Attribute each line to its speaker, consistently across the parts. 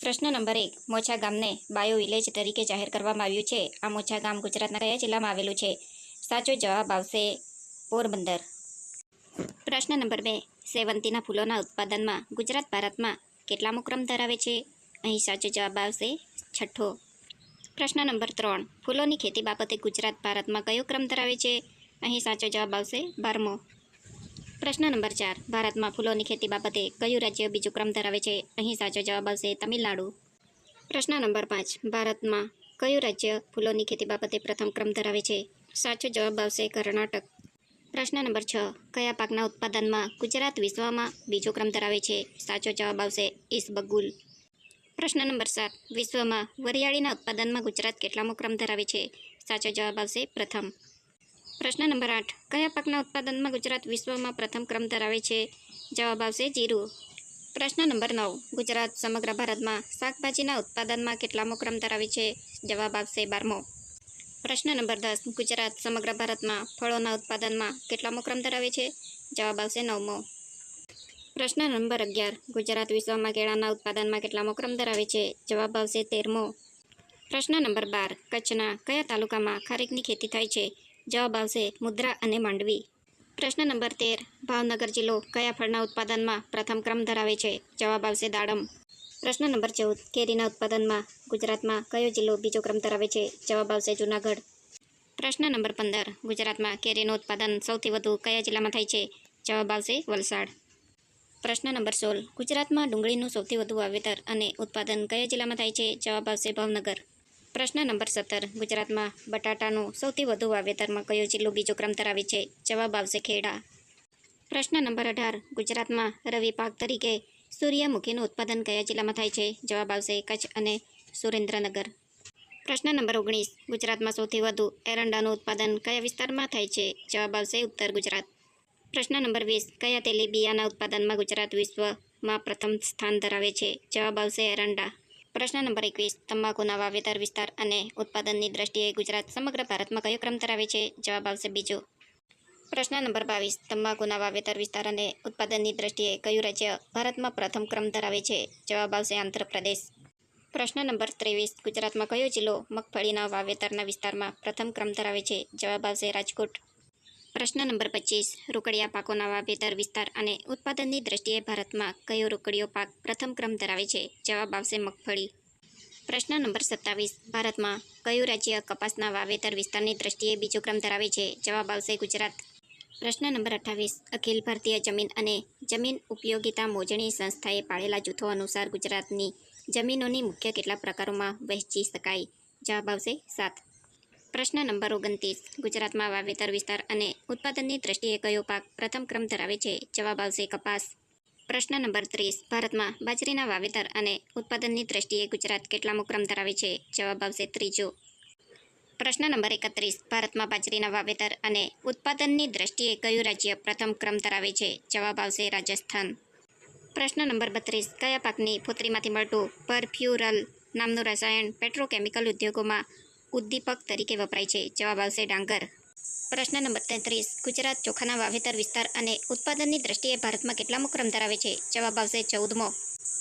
Speaker 1: પ્રશ્ન નંબર એક. મોછા ગામને બાયો વિલેજ તરીકે જાહેર કરવામાં આવ્યું છે. આ મોછા ગામ ગુજરાતના કયા જિલ્લામાં આવેલું છે? સાચો જવાબ આવશે પોરબંદર. પ્રશ્ન નંબર બે. સેવંતીના ફૂલોના ઉત્પાદનમાં ગુજરાત, ભારતમાં કેટલામો ક્રમ ધરાવે છે? અહીં સાચો જવાબ આવશે છઠ્ઠો. પ્રશ્ન નંબર ત્રણ. ફૂલોની ખેતી બાબતે ગુજરાત, ભારતમાં કયો ક્રમ ધરાવે છે? અહીં સાચો જવાબ આવશે બારમો. પ્રશ્ન નંબર ચાર. ભારતમાં ફૂલોની ખેતી બાબતે કયું રાજ્ય બીજો ક્રમ ધરાવે છે? અહીં સાચો જવાબ આવશે તમિલનાડુ. પ્રશ્ન નંબર પાંચ. ભારતમાં કયું રાજ્ય ફૂલોની ખેતી બાબતે પ્રથમ ક્રમ ધરાવે છે? સાચો જવાબ આવશે કર્ણાટક. પ્રશ્ન નંબર છ. કયા પાકના ઉત્પાદનમાં ગુજરાત વિશ્વમાં બીજો ક્રમ ધરાવે છે? સાચો જવાબ આવશે ઈસબગુલ પ્રશ્ન નંબર સાત. વિશ્વમાં વરિયાળીના ઉત્પાદનમાં ગુજરાત કેટલામો ક્રમ ધરાવે છે? સાચો જવાબ આવશે પ્રથમ. પ્રશ્ન નંબર આઠ. કયા પાકના ઉત્પાદનમાં ગુજરાત વિશ્વમાં પ્રથમ ક્રમ ધરાવે છે? જવાબ આવશે જીરું. પ્રશ્ન નંબર નવ. ગુજરાત સમગ્ર ભારતમાં શાકભાજીના ઉત્પાદનમાં કેટલામો ક્રમ ધરાવે છે? જવાબ આવશે બારમો. પ્રશ્ન નંબર દસ. ગુજરાત સમગ્ર ભારતમાં ફળોના ઉત્પાદનમાં કેટલામો ક્રમ ધરાવે છે? જવાબ આવશે નવમો. પ્રશ્ન નંબર અગિયાર. ગુજરાત વિશ્વમાં કેળાના ઉત્પાદનમાં કેટલામો ક્રમ ધરાવે છે? જવાબ આવશે તેરમો. પ્રશ્ન નંબર બાર. કચ્છના કયા તાલુકામાં ખારેકની ખેતી થાય છે? જવાબ આવશે મુદ્રા અને માંડવી. પ્રશ્ન નંબર તેર. ભાવનગર જિલ્લો કયા ફળના ઉત્પાદનમાં પ્રથમ ક્રમ ધરાવે છે? જવાબ આવશે દાડમ. પ્રશ્ન નંબર ચૌદ. કેરીના ઉત્પાદનમાં ગુજરાતમાં કયો જિલ્લો બીજો ક્રમ ધરાવે છે? જવાબ આવશે જુનાગઢ. પ્રશ્ન નંબર પંદર. ગુજરાતમાં કેરીનું ઉત્પાદન સૌથી વધુ કયા જિલ્લામાં થાય છે? જવાબ આવશે વલસાડ. પ્રશ્ન નંબર સોળ. ગુજરાતમાં ડુંગળીનું સૌથી વધુ વાવેતર અને ઉત્પાદન કયા જિલ્લામાં થાય છે? જવાબ આવશે ભાવનગર. પ્રશ્ન નંબર સત્તર. ગુજરાતમાં બટાટાનું સૌથી વધુ વાવેતરમાં કયો જિલ્લો બીજો ક્રમ ધરાવે છે? જવાબ આવશે ખેડા. પ્રશ્ન નંબર અઢાર. ગુજરાતમાં રવિ પાક તરીકે સૂર્યમુખીનું ઉત્પાદન કયા જિલ્લામાં થાય છે? જવાબ આવશે કચ્છ અને સુરેન્દ્રનગર. પ્રશ્ન નંબર ઓગણીસ. ગુજરાતમાં સૌથી વધુ એરંડાનું ઉત્પાદન કયા વિસ્તારમાં થાય છે? જવાબ આવશે ઉત્તર ગુજરાત. પ્રશ્ન નંબર વીસ. કયા તેલી બિયાના ઉત્પાદનમાં ગુજરાત વિશ્વમાં પ્રથમ સ્થાન ધરાવે છે? જવાબ આવશે એરંડા. પ્રશ્ન નંબર એકવીસ તંબાકુના વાવેતર વિસ્તાર અને ઉત્પાદનની દ્રષ્ટિએ ગુજરાત સમગ્ર ભારતમાં કયો ક્રમ ધરાવે છે? જવાબ આવશે બીજો. પ્રશ્ન નંબર બાવીસ તમાકુના વાવેતર વિસ્તાર અને ઉત્પાદનની દ્રષ્ટિએ કયું રાજ્ય ભારતમાં પ્રથમ ક્રમ ધરાવે છે? જવાબ આવશે આંધ્રપ્રદેશ. પ્રશ્ન નંબર ત્રેવીસ, ગુજરાતમાં કયો જિલ્લો મગફળીના વાવેતરના વિસ્તારમાં પ્રથમ ક્રમ ધરાવે છે? જવાબ આવશે રાજકોટ. પ્રશ્ન નંબર પચીસ. રોકડિયા પાકોના વાવેતર વિસ્તાર અને ઉત્પાદનની દ્રષ્ટિએ ભારતમાં કયો રોકડિયો પાક પ્રથમ ક્રમ ધરાવે છે? જવાબ આવશે મગફળી. પ્રશ્ન નંબર સત્તાવીસ. ભારતમાં કયું રાજ્ય કપાસના વાવેતર વિસ્તારની દ્રષ્ટિએ બીજો ક્રમ ધરાવે છે? જવાબ આવશે ગુજરાત. પ્રશ્ન નંબર અઠ્ઠાવીસ અખિલ ભારતીય જમીન અને જમીન ઉપયોગિતા મોજણી સંસ્થાએ પાળેલા જૂથો અનુસાર ગુજરાતની જમીનોની મુખ્ય કેટલા પ્રકારોમાં વહેંચી શકાય. જવાબ આવશે સાત. પ્રશ્ન નંબર ઓગણત્રીસ. ગુજરાતમાં વાવેતર વિસ્તાર અને ઉત્પાદનની દ્રષ્ટિએ કયો પાક પ્રથમ ક્રમ ધરાવે છે? જવાબ આવશે કપાસ. પ્રશ્ન નંબર ત્રીસ. ભારતમાં બાજરીના વાવેતર અને ઉત્પાદનની દ્રષ્ટિએ ગુજરાત કેટલામો ક્રમ ધરાવે છે? જવાબ આવશે ત્રીજો. પ્રશ્ન નંબર એકત્રીસ. ભારતમાં બાજરીના વાવેતર અને ઉત્પાદનની દ્રષ્ટિએ કયું રાજ્ય પ્રથમ ક્રમ ધરાવે છે? જવાબ આવશે રાજસ્થાન. પ્રશ્ન નંબર બત્રીસ. કયા પાકની ફોતરીમાંથી મળતું પરફ્યુરલ નામનું રસાયણ પેટ્રોકેમિકલ ઉદ્યોગોમાં ઉદ્દીપક તરીકે વપરાય છે. જવાબ આવશે ડાંગર. પ્રશ્ન નંબર તેત્રીસ. ગુજરાત ચોખાના વાવેતર વિસ્તાર અને ઉત્પાદનની દ્રષ્ટિએ ભારતમાં કેટલામો ક્રમ ધરાવે છે? જવાબ આવશે ચૌદમો.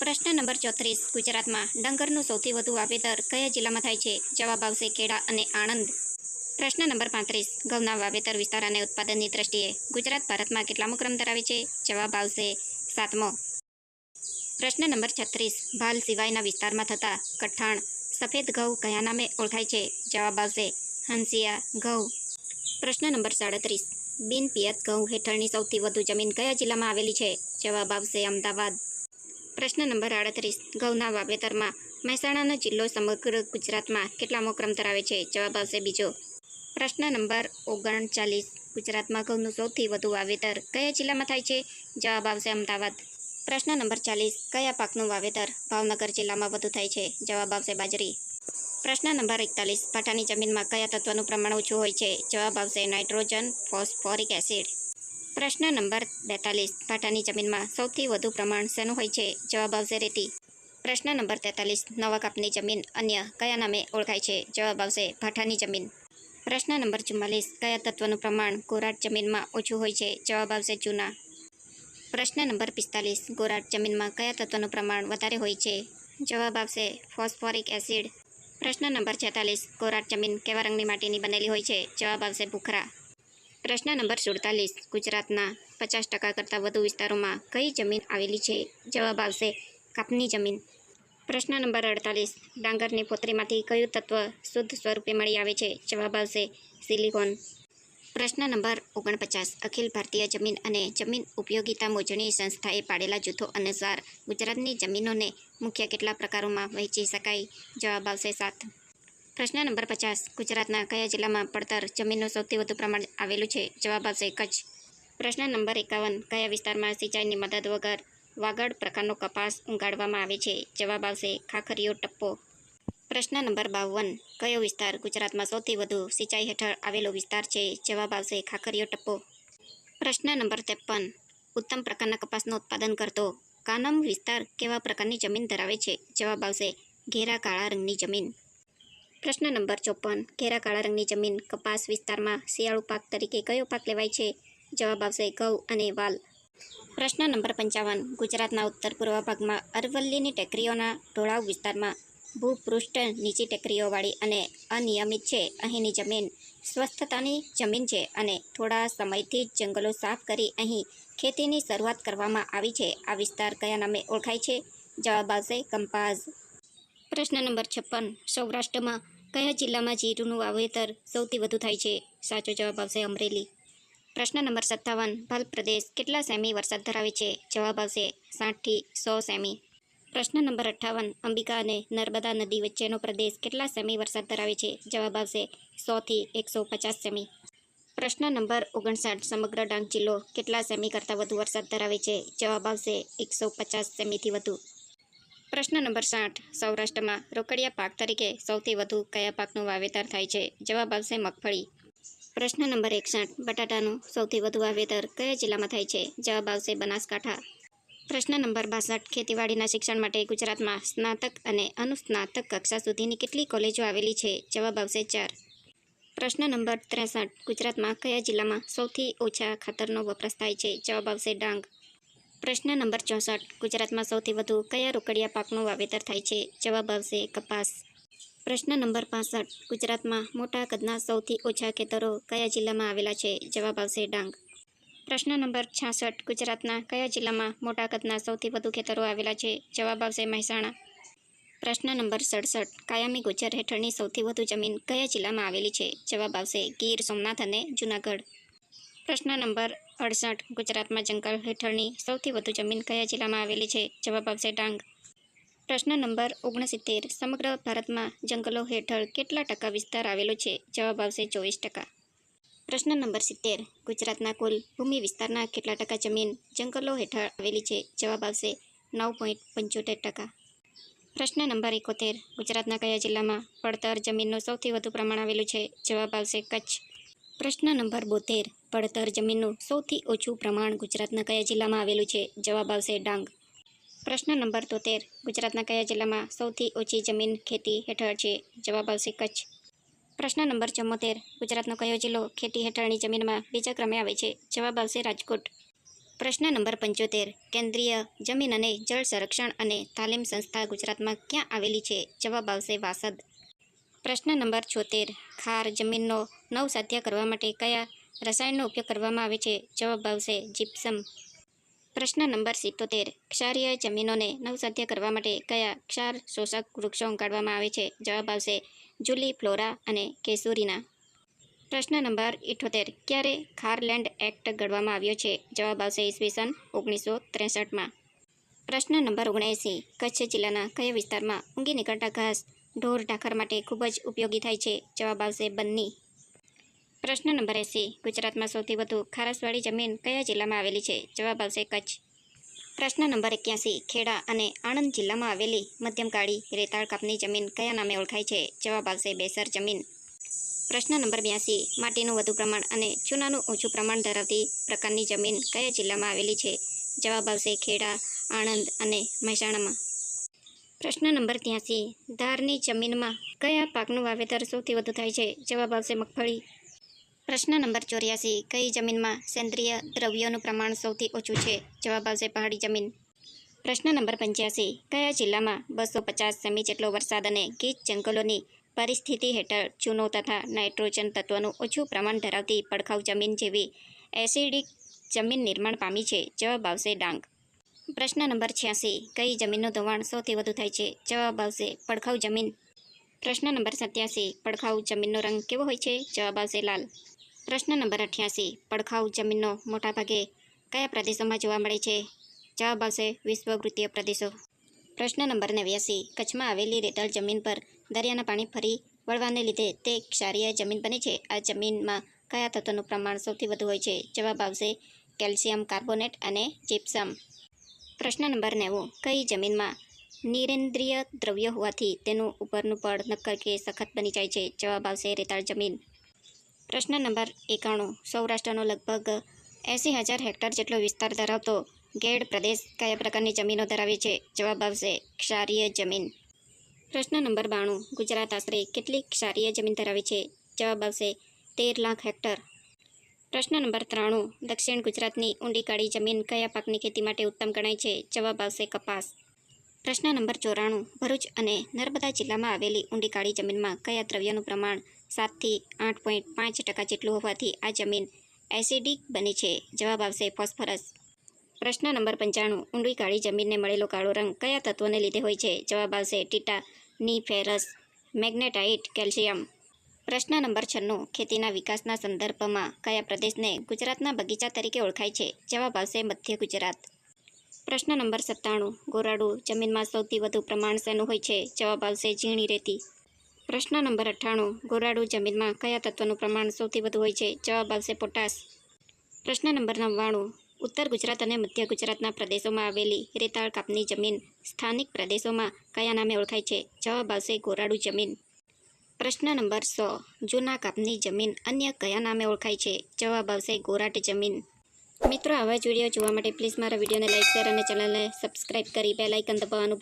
Speaker 1: પ્રશ્ન નંબર ચોત્રીસ. ગુજરાતમાં ડાંગરનું સૌથી વધુ વાવેતર કયા જિલ્લામાં થાય છે? જવાબ આવશે ખેડા અને આણંદ. પ્રશ્ન નંબર પાંત્રીસ. ઘઉંના વાવેતર વિસ્તાર અને ઉત્પાદનની દ્રષ્ટિએ ગુજરાત ભારતમાં કેટલામો ક્રમ ધરાવે છે? જવાબ આવશે સાતમો. પ્રશ્ન નંબર છત્રીસ. ભાલ સિવાયના વિસ્તારમાં થતા કઠાણ સફેદ ઘઉં કયા નામે ઓળખાય છે? જવાબ આવશે હંસિયા ઘઉં. પ્રશ્ન નંબર સાડત્રીસ. બિન પિયત ઘઉં હેઠળની સૌથી વધુ જમીન કયા જિલ્લામાં આવેલી છે? જવાબ આવશે અમદાવાદ. પ્રશ્ન નંબર આડત્રીસ. ઘઉંના વાવેતરમાં મહેસાણાનો જિલ્લો સમગ્ર ગુજરાતમાં કેટલામો ક્રમ ધરાવે છે? જવાબ આવશે બીજો. પ્રશ્ન નંબર ઓગણચાલીસ. ગુજરાતમાં ઘઉંનું સૌથી વધુ વાવેતર કયા જિલ્લામાં થાય છે? જવાબ આવશે અમદાવાદ. પ્રશ્ન નંબર ચાલીસ. કયા પાકનું વાવેતર ભાવનગર જિલ્લામાં વધુ થાય છે? જવાબ આવશે બાજરી. પ્રશ્ન નંબર એકતાલીસ. ભાટાની જમીનમાં કયા તત્વનું પ્રમાણ ઓછું હોય છે? જવાબ આવશે નાઇટ્રોજન, ફોસ્ફોરિક એસિડ. પ્રશ્ન નંબર બેતાલીસ. ભાટાની જમીનમાં સૌથી વધુ પ્રમાણ શેનું હોય છે? જવાબ આવશે રેતી. પ્રશ્ન નંબર તેતાલીસ. નવા કાપની જમીન અન્ય કયા નામે ઓળખાય છે? જવાબ આવશે ભાટાની જમીન. પ્રશ્ન નંબર ચુમ્માલીસ. કયા તત્વનું પ્રમાણ કોરાટ જમીનમાં ઓછું હોય છે? જવાબ આવશે ચૂના. પ્રશ્ન નંબર પિસ્તાલીસ. ગોરાટ જમીનમાં કયા તત્વનું પ્રમાણ વધારે હોય છે? જવાબ આવશે ફોસ્ફોરિક એસિડ. પ્રશ્ન નંબર છેતાલીસ. ગોરાટ જમીન કેવા રંગની માટીની બનેલી હોય છે? જવાબ આવશે ભૂખરા. પ્રશ્ન નંબર સુડતાલીસ. ગુજરાતના પચાસ ટકા કરતાં વધુ વિસ્તારોમાં કઈ જમીન આવેલી છે? જવાબ આવશે કાપની જમીન. પ્રશ્ન નંબર અડતાલીસ. ડાંગરની પોતરીમાંથી કયું તત્વ શુદ્ધ સ્વરૂપે મળી આવે છે? જવાબ આવશે સિલિકોન. પ્રશ્ન નંબર ઓગણપચાસ. અખિલ ભારતીય જમીન અને જમીન ઉપયોગિતા મોજણી સંસ્થાએ પાડેલા જૂથો અનુસાર ગુજરાતની જમીનોને મુખ્ય કેટલા પ્રકારોમાં વહેંચી શકાય? જવાબ આવશે સાત. પ્રશ્ન નંબર પચાસ. ગુજરાતના કયા જિલ્લામાં પડતર જમીનનું સૌથી વધુ પ્રમાણ આવેલું છે? જવાબ આવશે કચ્છ. પ્રશ્ન નંબર એકાવન. કયા વિસ્તારમાં સિંચાઈની મદદ વગર વાગડ પ્રકારનો કપાસ ઉગાડવામાં આવે છે? જવાબ આવશે ખાખરીયો ટપ્પો. પ્રશ્ન નંબર બાવન. કયો વિસ્તાર ગુજરાતમાં સૌથી વધુ સિંચાઈ હેઠળ આવેલો વિસ્તાર છે? જવાબ આવશે ખાખરીયો ટપ્પો. પ્રશ્ન નંબર ત્રેપન. ઉત્તમ પ્રકારના કપાસનું ઉત્પાદન કરતો કાનમ વિસ્તાર કેવા પ્રકારની જમીન ધરાવે છે? જવાબ આવશે ઘેરા કાળા રંગની જમીન. પ્રશ્ન નંબર ચોપન. ઘેરા કાળા રંગની જમીન કપાસ વિસ્તારમાં શિયાળુ પાક તરીકે કયો પાક લેવાય છે? જવાબ આવશે ઘઉં અને વાલ. પ્રશ્ન નંબર પંચાવન. ગુજરાતના ઉત્તર પૂર્વ ભાગમાં અરવલ્લીની ટેકરીઓના ઢોળાવ વિસ્તારમાં ભૂપૃષ્ઠ નીચી ટેકરીઓવાળી અને અનિયમિત છે. અહીંની જમીન સ્વસ્થતાની જમીન છે અને થોડા સમયથી જ જંગલો સાફ કરી અહીં ખેતીની શરૂઆત કરવામાં આવી છે. આ વિસ્તાર કયા નામે ઓળખાય છે? જવાબ આવશે કંપાઝ પ્રશ્ન નંબર છપ્પન. સૌરાષ્ટ્રમાં કયા જિલ્લામાં જીરુંનું વાવેતર સૌથી વધુ થાય છે? સાચો જવાબ આવશે અમરેલી. પ્રશ્ન નંબર સત્તાવન. ભલ પ્રદેશ કેટલા સેમી વરસાદ ધરાવે છે? જવાબ આવશે સાઠથી સો સેમી. પ્રશ્ન નંબર અઠ્ઠાવન, અંબિકા અને નર્મદા નદી વચ્ચેનો પ્રદેશ કેટલા સેમી વરસાદ ધરાવે છે? જવાબ આવશે સોથી એકસો પચાસ સેમી. પ્રશ્ન નંબર ઓગણસાઠ, સમગ્ર ડાંગ જિલ્લો કેટલા સેમી કરતાં વધુ વરસાદ ધરાવે છે? જવાબ આવશે એકસો પચાસ સેમીથી વધુ. પ્રશ્ન નંબર સાઠ, સૌરાષ્ટ્રમાં રોકડિયા પાક તરીકે સૌથી વધુ કયા પાકનું વાવેતર થાય છે? જવાબ આવશે મગફળી. પ્રશ્ન નંબર એકસઠ, બટાટાનું સૌથી વધુ વાવેતર કયા જિલ્લામાં થાય છે? જવાબ આવશે બનાસકાંઠા. પ્રશ્ન નંબર બાસઠ. ખેતીવાડીના શિક્ષણ માટે ગુજરાતમાં સ્નાતક અને અનુસ્નાતક કક્ષા સુધીની કેટલી કોલેજો આવેલી છે? જવાબ આવશે ચાર. પ્રશ્ન નંબર ત્રેસઠ. ગુજરાતમાં કયા જિલ્લામાં સૌથી ઓછા ખાતરનો વપરાશ થાય છે? જવાબ આવશે ડાંગ. પ્રશ્ન નંબર ચોસઠ. ગુજરાતમાં સૌથી વધુ કયા રોકડિયા પાકનું વાવેતર થાય છે? જવાબ આવશે કપાસ. પ્રશ્ન નંબર પાસઠ. ગુજરાતમાં મોટા કદના સૌથી ઓછા ખેતરો કયા જિલ્લામાં આવેલા છે? જવાબ આવશે ડાંગ. પ્રશ્ન નંબર છાસઠ. ગુજરાતના કયા જિલ્લામાં મોટા કદના સૌથી વધુ ખેતરો આવેલા છે? જવાબ આવશે મહેસાણા. પ્રશ્ન નંબર સડસઠ. કાયમી ગુજર હેઠળની સૌથી વધુ જમીન કયા જિલ્લામાં આવેલી છે? જવાબ આવશે ગીર, સોમનાથ અને જૂનાગઢ. પ્રશ્ન નંબર અડસઠ. ગુજરાતમાં જંગલ હેઠળની સૌથી વધુ જમીન કયા જિલ્લામાં આવેલી છે? જવાબ આવશે ડાંગ. પ્રશ્ન નંબર ઓગણસિત્તેર. સમગ્ર ભારતમાં જંગલો હેઠળ કેટલા ટકા વિસ્તાર આવેલો છે? જવાબ આવશે ચોવીસ ટકા. પ્રશ્ન નંબર સિત્તેર. ગુજરાતના કુલ ભૂમિ વિસ્તારના કેટલા ટકા જમીન જંગલો હેઠળ આવેલી છે? જવાબ આવશે નવ પોઈન્ટ પંચોતેર ટકા. પ્રશ્ન નંબર એકોતેર. ગુજરાતના કયા જિલ્લામાં પડતર જમીનનું સૌથી વધુ પ્રમાણ આવેલું છે? જવાબ આવશે કચ્છ. પ્રશ્ન નંબર બોતેર. પડતર જમીનનું સૌથી ઓછું પ્રમાણ ગુજરાતના કયા જિલ્લામાં આવેલું છે? જવાબ આવશે ડાંગ. પ્રશ્ન નંબર તોતેર. ગુજરાતના કયા જિલ્લામાં સૌથી ઓછી જમીન ખેતી હેઠળ છે? જવાબ આવશે કચ્છ. પ્રશ્ન નંબર ચુમ્મોતેર ગુજરાતનો કયો જિલ્લો ખેતી હેઠળની જમીનમાં બીજા ક્રમે આવે છે? જવાબ આવશે રાજકોટ. પ્રશ્ન નંબર પંચોતેર. કેન્દ્રીય જમીન અને જળ સંરક્ષણ અને તાલીમ સંસ્થા ગુજરાતમાં ક્યાં આવેલી છે? જવાબ આવશે વાસદ. પ્રશ્ન નંબર છોતેર. ખાર જમીનનો નવસાધ્ય કરવા માટે કયા રસાયણનો ઉપયોગ કરવામાં આવે છે? જવાબ આવશે જીપ્સમ પ્રશ્ન નંબર સિત્તોતેર. ક્ષારીય જમીનોને નવસાધ્ય કરવા માટે કયા ક્ષાર શોષક વૃક્ષો ઉગાડવામાં આવે છે? જવાબ આવશે જુલી, ફ્લોરા અને કેસુરીના. પ્રશ્ન નંબર ઇઠોતેર. ક્યારે ખારલેન્ડ એક્ટ ઘડવામાં આવ્યો છે? જવાબ આવશે ઈસવીસન ઓગણીસો ત્રેસઠમાં. પ્રશ્ન નંબર ઓગણએંસી. કચ્છ જિલ્લાના કયા વિસ્તારમાં ઊંઘી નીકળતા ઘાસ ઢોર ઢાખર માટે ખૂબ જ ઉપયોગી થાય છે? જવાબ આવશે બન્ની. પ્રશ્ન નંબર એંસી. ગુજરાતમાં સૌથી વધુ ખારસવાળી જમીન કયા જિલ્લામાં આવેલી છે? જવાબ આવશે કચ્છ. પ્રશ્ન નંબર એક્યાસી, ખેડા અને આણંદ જિલ્લામાં આવેલી મધ્યમકાળી રેતાળ કાપની જમીન કયા નામે ઓળખાય છે? જવાબ આવશે બેસર જમીન. પ્રશ્ન નંબર બ્યાસી, માટીનું વધુ પ્રમાણ અને ચૂનાનું ઓછું પ્રમાણ ધરાવતી પ્રકારની જમીન કયા જિલ્લામાં આવેલી છે? જવાબ આવશે ખેડા, આણંદ અને મહેસાણામાં. પ્રશ્ન નંબર ત્યાસી, ધારની જમીનમાં કયા પાકનું વાવેતર સૌથી વધુ થાય છે? જવાબ આવશે મગફળી પ્રશ્ન નંબર ચોર્યાસી, કઈ જમીનમાં સેન્દ્રિય દ્રવ્યોનું પ્રમાણ સૌથી ઓછું છે? જવાબ આવશે પહાડી જમીન. પ્રશ્ન નંબર પંચ્યાસી, કયા જિલ્લામાં બસો પચાસ સેમી જેટલો વરસાદ અને ગીચ જંગલોની પરિસ્થિતિ હેઠળ ચૂનો તથા નાઇટ્રોજન તત્વનું ઓછું પ્રમાણ ધરાવતી પડખાઉ જમીન જેવી એસિડિક જમીન નિર્માણ પામી છે? જવાબ આવશે ડાંગ. પ્રશ્ન નંબર છ્યાસી, કઈ જમીનનું ધોવાણ સૌથી વધુ થાય છે? જવાબ આવશે પડખાઉ જમીન. પ્રશ્ન નંબર સત્યાસી, પડખાઉ જમીનનો રંગ કેવો હોય છે? જવાબ આવશે લાલ. પ્રશ્ન નંબર અઠ્યાસી. પડખાઉ જમીનનો મોટાભાગે કયા પ્રદેશોમાં જોવા મળે છે? જવાબ આવશે વિશ્વવૃત્તીય પ્રદેશો. પ્રશ્ન નંબર નેવ્યાસી. કચ્છમાં આવેલી રેતાળ જમીન પર દરિયાના પાણી ફરી વળવાને લીધે તે ક્ષારીય જમીન બને છે. આ જમીનમાં કયા તત્વનું પ્રમાણ સૌથી વધુ હોય છે? જવાબ આવશે કેલ્શિયમ કાર્બોનેટ અને જીપ્સમ પ્રશ્ન નંબર નેવું. કઈ જમીનમાં નિરેન્દ્રિય દ્રવ્ય હોવાથી તેનું ઉપરનું પડ નક્કર કે સખત બની જાય છે? જવાબ આવશે રેતાળ જમીન. પ્રશ્ન નંબર એકાણું. સૌરાષ્ટ્રનો લગભગ એંસી હજાર હેક્ટર જેટલો વિસ્તાર ધરાવતો ગેડ પ્રદેશ કયા પ્રકારની જમીનો ધરાવે છે? જવાબ આવશે ક્ષારીય જમીન. પ્રશ્ન નંબર બાણું. ગુજરાત આશરે કેટલી ક્ષારીય જમીન ધરાવે છે? જવાબ આવશે તેર લાખ હેક્ટર. પ્રશ્ન નંબર ત્રાણું. દક્ષિણ ગુજરાતની ઊંડી કાળી જમીન કયા પાકની ખેતી માટે ઉત્તમ ગણાય છે? જવાબ આવશે કપાસ. પ્રશ્ન નંબર ચોરાણું. ભરૂચ અને નર્મદા જિલ્લામાં આવેલી ઊંડી કાળી જમીનમાં કયા દ્રવ્યનું પ્રમાણ સાતથી આઠ પોઈન્ટ પાંચ ટકા જેટલું હોવાથી આ જમીન એસિડિક બની છે. જવાબ આવશે ફોસ્ફરસ. પ્રશ્ન નંબર પંચાણું. ઊંડી કાળી જમીનને મળેલો કાળો રંગ કયા તત્વોને લીધે હોય છે? જવાબ આવશે titaniferous magnetite calcium. પ્રશ્ન નંબર છન્નું. ખેતીના વિકાસના સંદર્ભમાં કયા પ્રદેશને ગુજરાતના બગીચા તરીકે ઓળખાય છે? જવાબ આવશે મધ્ય ગુજરાત. પ્રશ્ન નંબર સત્તાણું. ગોરાડુ જમીનમાં સૌથી વધુ પ્રમાણ શેનું હોય છે? જવાબ આવશે ઝીણી રેતી. પ્રશ્ન નંબર અઠ્ઠાણું. ગોરાડુ જમીનમાં કયા તત્વનું પ્રમાણ સૌથી વધુ હોય છે? જવાબ આવશે પોટાશ. પ્રશ્ન નંબર નવ્વાણું. ઉત્તર ગુજરાત અને મધ્ય ગુજરાતના પ્રદેશોમાં આવેલી રેતાળ કાપની જમીન સ્થાનિક પ્રદેશોમાં કયા નામે ઓળખાય છે? જવાબ આવશે ગોરાડુ જમીન. પ્રશ્ન નંબર સો. જૂના કાપની જમીન અન્ય કયા નામે ઓળખાય છે? જવાબ આવશે ગોરાટ જમીન. મિત્રો, આવા જ વીડિયો જોવા માટે પ્લીઝ મારા વિડીયોને લાઇક શેર અને ચેનલને સબસ્ક્રાઇબ કરી બેલ આઇકન દબાવવાનું